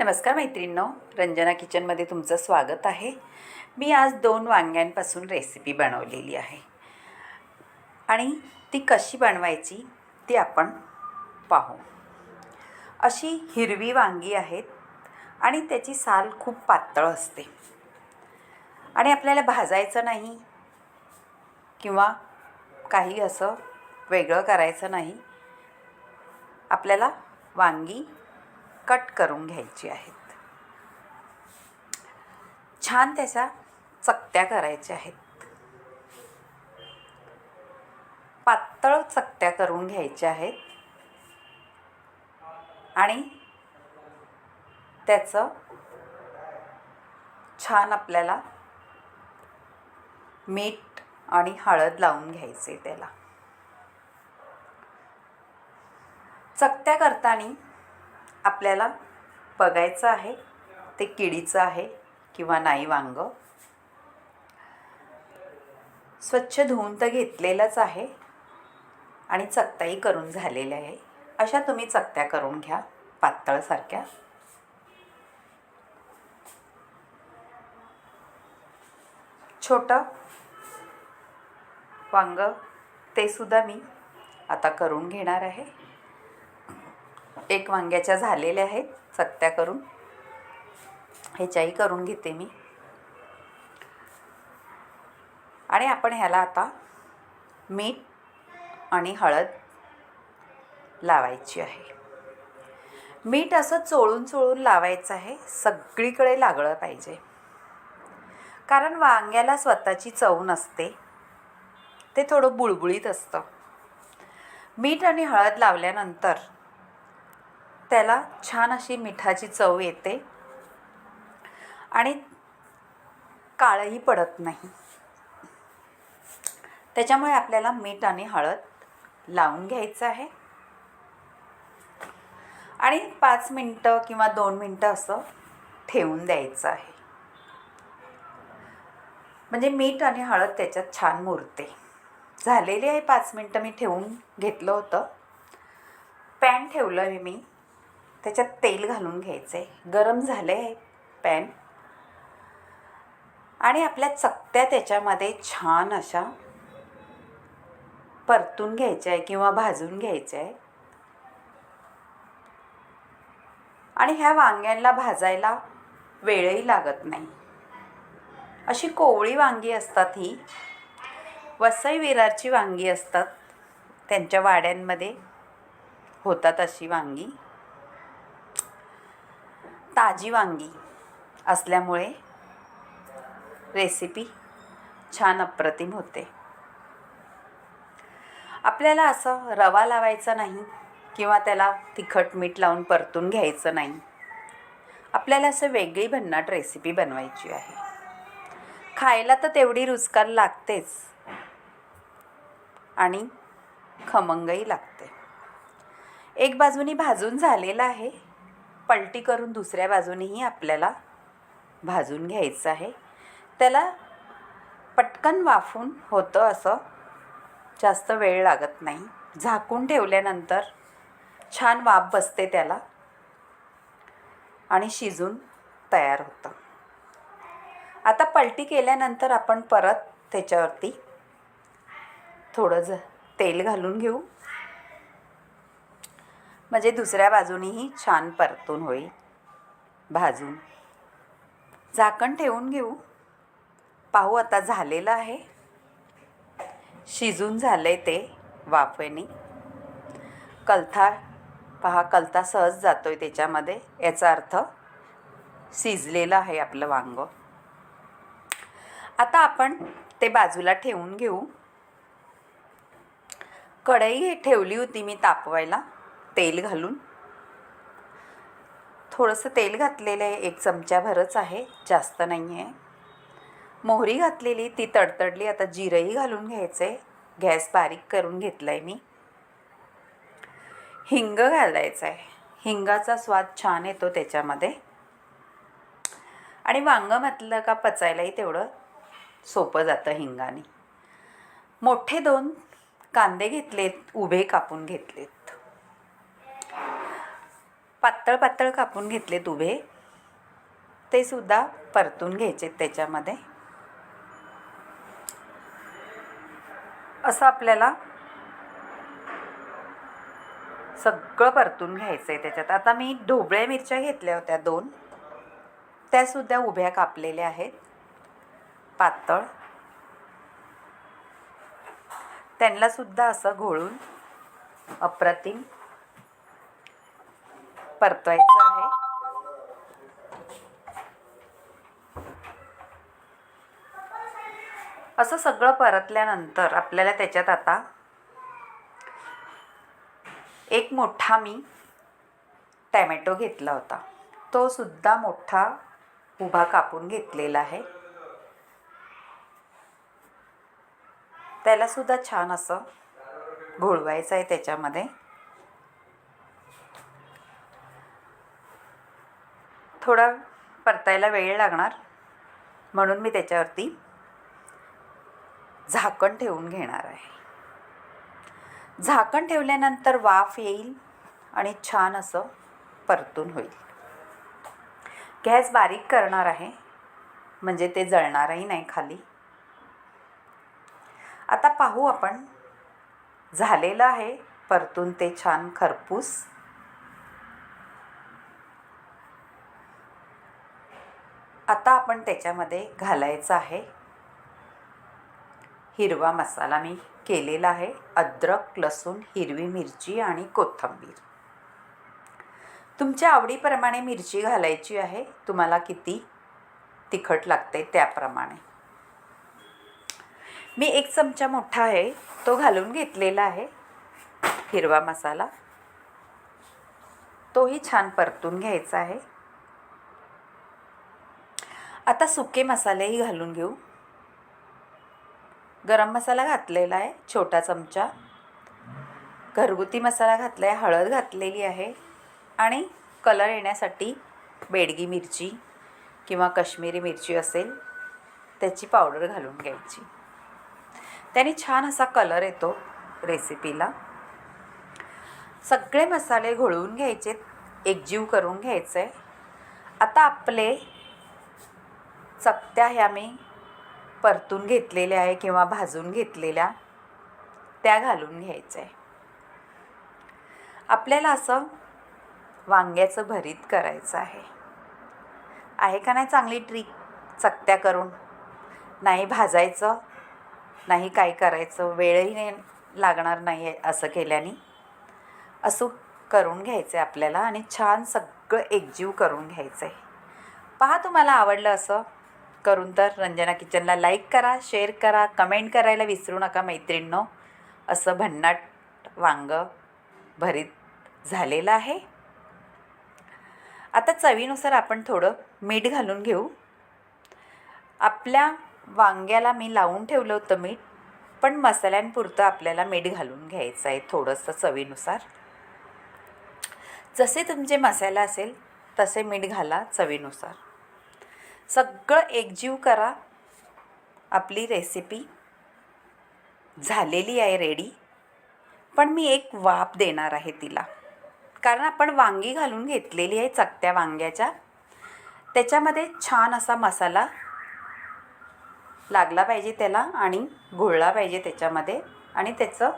नमस्कार मैत्रिणींनो रंजना किचनमध्ये तुमचं स्वागत आहे. मी आज दोन वांग्यांपासून रेसिपी बनवलेली आहे. आणि ती कशी बनवायची ती आपण पाहू. अशी हिरवी वांगी आहेत आणि त्याची साल खूप पातळ असते. आणि आपल्याला भाजायचं नाही किंवा काही असं वेगळं करायचं नाही आपल्याला वांगी कट करून घ्यायची आहेत. छान त्याच्या चकत्या करायच्या आहेत. पातळ चकत्या करून घ्यायच्या आहेत. आणि त्याचं छान आपल्याला मीठ आणि हळद लावून घ्यायचे त्याला. चकत्या करताना आपल्याला बघायचं आहे ते किडीचं आहे किंवा नाही वांग. स्वच्छ धुवून तर घेतलेलंच आहे आणि चकत्याही करून झालेल्या आहे. अशा तुम्ही चकत्या करून घ्या पातळसारख्या. छोटं वांग ते सुद्धा मी आता करून घेणार आहे. एक वांग्याच्या झालेल्या आहेत चकत्या करून. ह्याच्याही करून घेते मी. आणि आपण ह्याला आता मीठ आणि हळद लावायची आहे. मीठ असं चोळून चोळून लावायचं आहे सगळीकडे लागलं पाहिजे. कारण वांग्याला स्वतःची चव नसते. ते थोडं बुळबुळीत असतं. मीठ आणि हळद लावल्यानंतर त्याला छान अशी मिठाची चव येते. आणि काळंही पडत नाही. त्याच्यामुळे आपल्याला मीठ आणि हळद लावून घ्यायचं आहे. आणि पाच मिनटं किंवा दोन मिनटं असं ठेवून द्यायचं आहे. म्हणजे मीठ आणि हळद त्याच्यात छान मुरते. झालेली आहे पाच मिनटं मी ठेवून घेतलं होतं. पॅन ठेवलं आहे मी. त्याच्यात तेल घालून घ्यायचं आहे गरम झालं आहे पॅन. आणि आपल्या चकत्या त्याच्यामध्ये छान अशा परतून घ्यायच्या आहे किंवा भाजून घ्यायच्या. आहे आणि ह्या वांग्यांना भाजायला वेळही लागत नाही. अशी कोवळी वांगी असतात ही. वसई विरारची वांगी असतात. त्यांच्या वाड्यांमध्ये होतात अशी वांगी. ताजी वांगी असल्यामुळे रेसिपी छान अप्रतिम होते. आपल्याला असं रवा लावायचा नाही किंवा त्याला तिखट मीठ लावून परतून घ्यायचं नाही. आपल्याला असं वेगळी भन्नाट रेसिपी बनवायची आहे. खायला तर तेवढी रुचकार लागतेच आणि खमंगही लागते. एक बाजूनी भाजून झालेलं आहे. पलटी करून दुसऱ्या बाजूनेही आपल्याला भाजून घ्यायचं आहे. त्याला पटकन वाफून होतं असं जास्त वेळ लागत नाही. झाकून ठेवल्यानंतर छान वाफ बसते त्याला आणि शिजून तयार होतं. आता पलटी केल्यानंतर आपण परत त्याच्यावरती थोडं ज तेल घालून घेऊ. म्हणजे दुसऱ्या बाजूनीही छान परतून होईल. भाजून. झाकण ठेवून घेऊ. पाहू आता झालेलं आहे. शिजून झालं आहे ते वाफेने. कलथा पहा कलथा सहज जातो आहे त्याच्यामध्ये. याचा अर्थ शिजलेलं आहे आपलं वांग. आता आपण ते बाजूला ठेवून घेऊ. कढई ठेवली होती मी तापवायला. तेल घालून. थोडंसं तेल घातलेलं आहे एक चमच्याभरच आहे जास्त नाही आहे. मोहरी घातलेली ती तडतडली आता जिरंही घालून घ्यायचं आहे गॅस बारीक करून घेतला आहे मी. हिंग घालायचं आहे हिंगाचा स्वाद छान येतो त्याच्यामध्ये. आणि वांगं म्हटलं का पचायलाही तेवढं सोपं जातं हिंगाने. मोठे दोन कांदे घेतलेत उभे कापून घेतलेत. पातळ पातळ कापून घेतलेत उभे ते सुद्धा परतून घ्यायचे त्याच्यामध्ये. असं आपल्याला सगळं परतून घ्यायचं आहे त्याच्यात. आता मी ढोबळ्या मिरच्या घेतल्या होत्या दोन. त्यासुद्धा उभ्या कापलेल्या आहेत. पातळ. त्यांना सुद्धा असं घोळून अप्रतिम. परतवायचं आहे. असं सगळं परतल्यानंतर आपल्याला त्याच्यात आता एक मोठा मी टॅमॅटो घेतला होता. तो सुद्धा मोठा उभा कापून घेतलेला आहे. त्यालासुद्धा छान असं घोळवायचं आहे त्याच्यामध्ये. थोडा परतायला वेळ लागणार म्हणून मी त्याच्यावरती झाकण ठेवून घेणार आहे. झाकण ठेवल्यानंतर वाफ येईल आणि छान असं परतून होईल. गॅस बारीक करणार आहे म्हणजे ते जळणारही नाही खाली. आता पाहू आपण झालेलं आहे परतून ते छान खरपूस. आता आपण त्याच्यामध्ये घालायचं आहे. हिरवा मसाला मी केलेला आहे. अद्रक लसूण हिरवी मिरची आणि कोथिंबीर. तुमच्या आवडीप्रमाणे मिरची घालायची आहे. तुम्हाला किती तिखट लागते त्याप्रमाणे. मी एक चमचा मोठा आहे तो घालून घेतलेला आहे. हिरवा मसाला. तोही छान परतून घ्यायचा आहे. आता सुके मसालेही घालून घेऊ. गरम मसाला घातलेला आहे छोटा चमचा. घरगुती मसाला घातला आहे हळद घातलेली आहे. आणि कलर येण्यासाठी बेडगी मिरची किंवा कश्मीरी मिरची असेल त्याची पावडर घालून घ्यायची. त्याने छान असा कलर येतो रेसिपीला सगळे मसाले घोळवून घ्यायचे एकजीव करून घ्यायचे आता आपले चकत्या ह्या मी परतून घेतलेल्या आहे किंवा भाजून घेतलेल्या त्या घालून घ्यायचं आहे आपल्याला असं वांग्याचं भरीत करायचं आहे. आहे का नाही चांगली ट्रिक चकत्या करून? नाही भाजायचं नाही काय करायचं वेळही नाही लागणार नाही आहे असं केल्याने? असं करून घ्यायचं आहे आपल्याला आणि छान सगळं एकजीव करून घ्यायचं आहे पहा तुम्हाला आवडलं असं करून तर रंजना किचनला लाईक करा शेअर करा कमेंट करायला विसरू नका मैत्रिणींनो. असं भन्नाट वांग भरीत झालेलं आहे. आता चवीनुसार आपण थोडं मीठ घालून घेऊ. आपल्या वांग्याला मी लावून ठेवलं होतं मीठ पण मसाल्यांपुरतं आपल्याला मीठ घालून घ्यायचं आहे थोडंसं चवीनुसार. जसे तुमचे मसाला असेल तसे मीठ घाला चवीनुसार. सगळं एकजीव करा. आपली रेसिपी झालेली आहे रेडी पण मी एक वाफ देणार आहे तिला. कारण आपण वांगी घालून घेतलेली आहे चकत्या वांग्याच्या. त्याच्यामध्ये छान असा मसाला लागला पाहिजे त्याला आणि घोळला पाहिजे त्याच्यामध्ये आणि त्याचं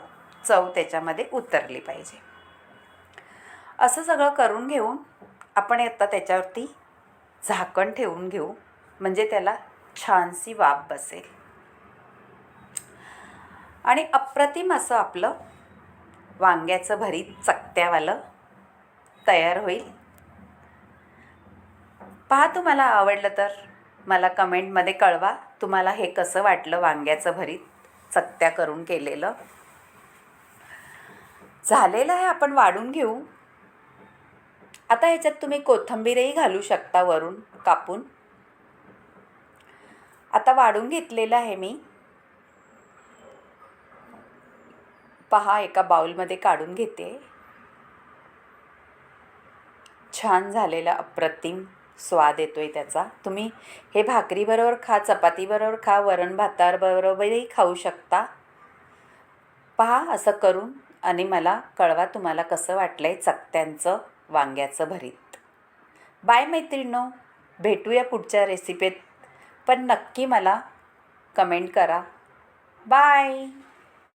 चव त्याच्यामध्ये उतरली पाहिजे. असं सगळं करून घेऊन आपण आता त्याच्यावरती झाकण ठेवून घेऊ म्हणजे त्याला छानशी वाफ बसेल. आणि अप्रतिम असं आपलं वांग्याचं भरीत चकत्यावालं तयार होईल. पहा तुम्हाला आवडलं तर मला कमेंटमध्ये कळवा तुम्हाला हे कसं वाटलं वांग्याचं भरीत चकत्या करून केलेलं. झालेलं आहे आपण वाढून घेऊ. आता ह्याच्यात तुम्ही कोथिंबीरही घालू शकता वरून कापून. आता वाढून घेतलेलं आहे मी. पहा एका बाउलमध्ये काढून घेते. छान झालेला अप्रतिम स्वाद येतो आहे त्याचा. तुम्ही हे भाकरीबरोबर खा चपातीबरोबर खा वरण भाताबरोबरही खाऊ शकता. पहा असं करून. आणि मला कळवा तुम्हाला कसं वाटलं आहे चकत्यांचं. वांग्याचं भरीत. बाय मैत्रिणो भेटूया पुढच्या रेसिपीत पण नक्की मला कमेंट करा. बाय